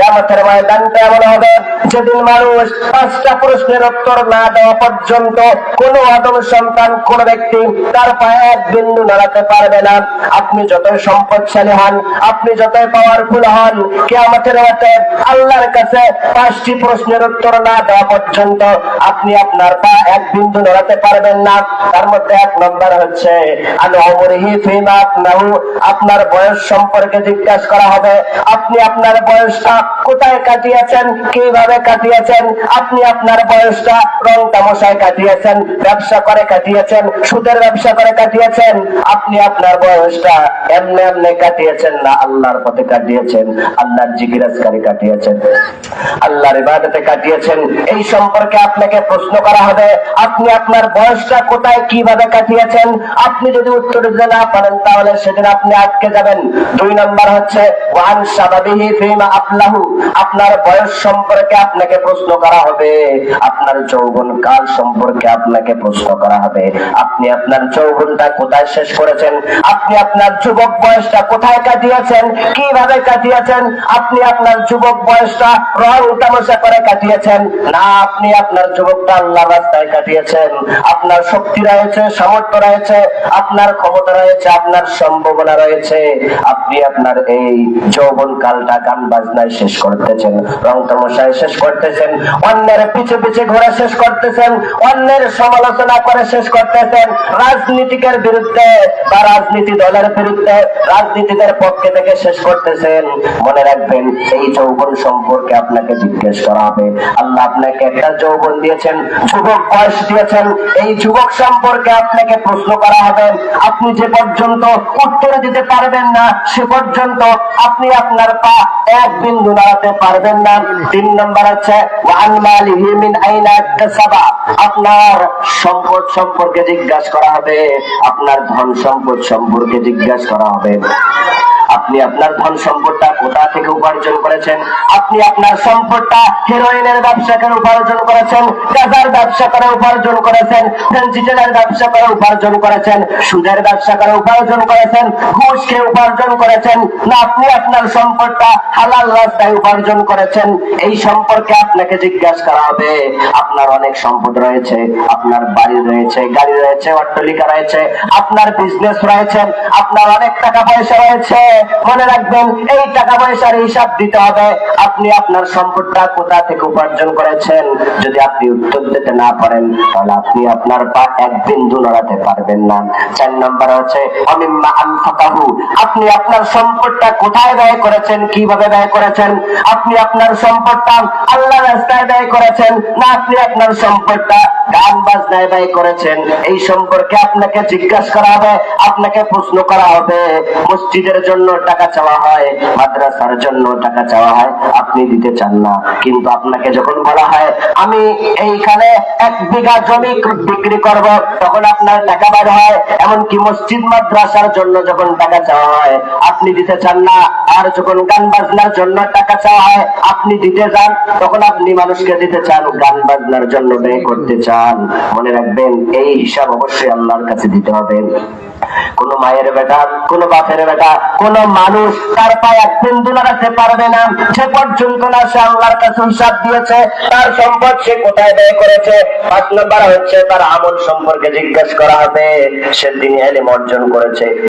কেয়ামতের ময়দানটা এমন হবে। যেদিন মানুষ পাঁচটা প্রশ্নের উত্তর না দেওয়া পর্যন্ত কোন আদম সন্তান, কোন ব্যক্তি তার পায়ে এক বিন্দু নাড়াতে পারবে না। আপনি যতই সম্পদশালী হন, আপনি যতই পাওয়ারফুল হন, কেয়ামতের মাঠে আল্লাহর কাছে পাঁচটি প্রশ্নের উত্তর না দেওয়া পর্যন্ত আপনি আপনার পা এক বিন্দু নড়াতে পারবেন না। তার মধ্যে এক নম্বর হচ্ছে আপনার বয়স সম্পর্কে জিজ্ঞাসা করা হবে। আপনি আপনার বয়সটা কোথায় কাটিয়েছেন, কীভাবে কাটিয়েছেন? আপনি আপনার বয়সটা রং তামশায় কাটিয়েছেন, ব্যবসা করে কাটিয়েছেন, সুদের ব্যবসা করে কাটিয়েছেন। আপনি আপনার বয়সটা এমনি এমনি কাটিয়েছেন না, আল্লাহর পথে কাটিয়েছেন, আল্লাহর জিজ্ঞাসকারী কাটিয়েছেন। আল্লাহর ইবাদতে কাটিয়েছেন। এই সম্পর্কে আপনাকে প্রশ্ন করা হবে, আপনি আপনার বয়সটা কোথায়, কীভাবে কাটিয়েছেন? আপনি যদি উত্তর দিতে না পারেন, তাহলে সেদিন আপনি আটকে যাবেন। দুই নম্বর হচ্ছে, ওয়ান সাবাবিহি আপনার বয়স সম্পর্কে আপনাকে প্রশ্ন করা হবে, আপনার যৌবন কাল সম্পর্কে আপনাকে প্রশ্ন করা হবে। আপনি আপনার যৌবনটা কোথায় শেষ করেছেন? আপনি আপনার যুবক বয়সটা কোথায় কাটিয়েছেন? কীভাবে কাটিয়েছেন? আপনি আপনার যুবক বয়সটা রং তামাশা করে কাটিয়েছেন? না, আপনি আপনার যুবকটা আল্লাহ রাস্তায় কাটিয়েছেন। আপনার শক্তি রয়েছে, সামর্থ্য রয়েছে, আপনার ক্ষমতা রয়েছে, আপনার সম্ভাবনা রয়েছে। আপনি আপনার এই যৌবন কালটা গান বাজনায় শেষ করতেছেন, রং তামাশায় শেষ করতেছেন। অন্যের পিছে পিছে ঘোরা শেষ করতেছেন। অন্যের সমালোচনা করে শেষ করতেছেন। রাজনীতিকের বিরুদ্ধে বা রাজনীতি দলের বিরুদ্ধে রাজনীতিদের পক্ষে থেকে শেষ করতেছেন। মনে রাখবেন, এই যৌবন সম্পর্কে আপনাকে জিজ্ঞেস করা হবে। আল্লাহ আপনাকে একটা যৌবন দিয়েছেন, যুবক বয়স দিয়েছেন। এই যুবক সম্পর্কে আপনাকে প্রশ্ন করা হবে, আপনি যে পর্যন্ত উত্তর দিতে পারবেন না, সে পর্যন্ত আপনি আপনার পা এক বিন্দু নাড়াতে পারবেন না। তিন নম্বর ইকতাসাবা আপনার সম্পদ সম্পর্কে জিজ্ঞাসা করা হবে আপনার ধন সম্পদ সম্পর্কে জিজ্ঞাসা করা হবে। আপনি আপনার ধন সম্পদটা কোথা থেকে উপার্জন করেছেন? আপনি আপনার সম্পদটা হেরোইনের ব্যবসা করে উপার্জন করেছেন গাজার ব্যবসা করে উপার্জন করেছেন ফেন্সিটেলের ব্যবসা করে উপার্জন করেছেন, সুদের ব্যবসা করে উপার্জন করেছেন, ঘুষ খেয়ে উপার্জন করেছেন, না আপনি আপনার সম্পদটা হালাল রাস্তায় উপার্জন করেছেন, এই সম্পর্কে আপনাকে জিজ্ঞাসা করা হবে। আপনার অনেক সম্পদ রয়েছে, আপনার বাড়ি রয়েছে, গাড়ি রয়েছে, অট্টালিকা রয়েছে, আপনার বিজনেস রয়েছে, আপনার অনেক টাকা পয়সা রয়েছে। মনে রাখবেন, এই টাকা পয়সার হিসাব দিতে হবে। আপনি আপনার সম্পদটা কোথা থেকে উপার্জন করেছেন? যদি আপনি উত্তর দিতে না পারেন, তাহলে আপনি আপনার পা এক বিন্দু নড়াতে পারবেন না। চার নম্বর হচ্ছে, অমিম্মা আনফাকাহু। আপনি আপনার সম্পদটা কোথায় ব্যয় করেছেন? কীভাবে ব্যয় করেছেন? আপনি আপনার সম্পদটা আল্লাহ রাস্তায় ব্যয় করেছেন না আপনি আপনার সম্পদটা গান বাজনায় ব্যয় করেছেন? এই সম্পর্কে আপনাকে জিজ্ঞাসা করা হবে, আপনাকে প্রশ্ন করা হবে। মসজিদের জন্য টাকা চাওয়া হয়, মাদ্রাসার জন্য টাকা চাওয়া হয়, আপনি দিতে চান না। কিন্তু আপনাকে যখন বলা হয়, আমি এইখানে এক বিঘা জমি বিক্রি করব তখন আপনার টাকা বের হয়। এমনকি মসজিদ, মাদ্রাসার জন্য যখন টাকা চাওয়া হয়, আপনি দিতে চান না। আর যখন গান বাজনার জন্য টাকা চাওয়া হয়, আপনি দিতে চান তখন আপনি মানুষকে দিতে চান, গান বাজনার জন্য ব্যয় করতে চান। মনে রাখবেন, এই হিসাব অবশ্যই আল্লাহর কাছে দিতে হবে। কোন মায়ের বেটা, কোন বাপের বেটা, কোন মানুষ তার পায়ে এক বিন্দু লাগাতে পারবে না। সে পর্যন্ত না সে আল্লাহর কাছে হিসাব দিয়েছে, তার সম্পদ সে কোথায় ব্যয় করেছে। পাঁচ নম্বর হচ্ছে তার আমল সম্পর্কে জিজ্ঞাসা করা হবে। সে তিনি এলিম অর্জন করেছে।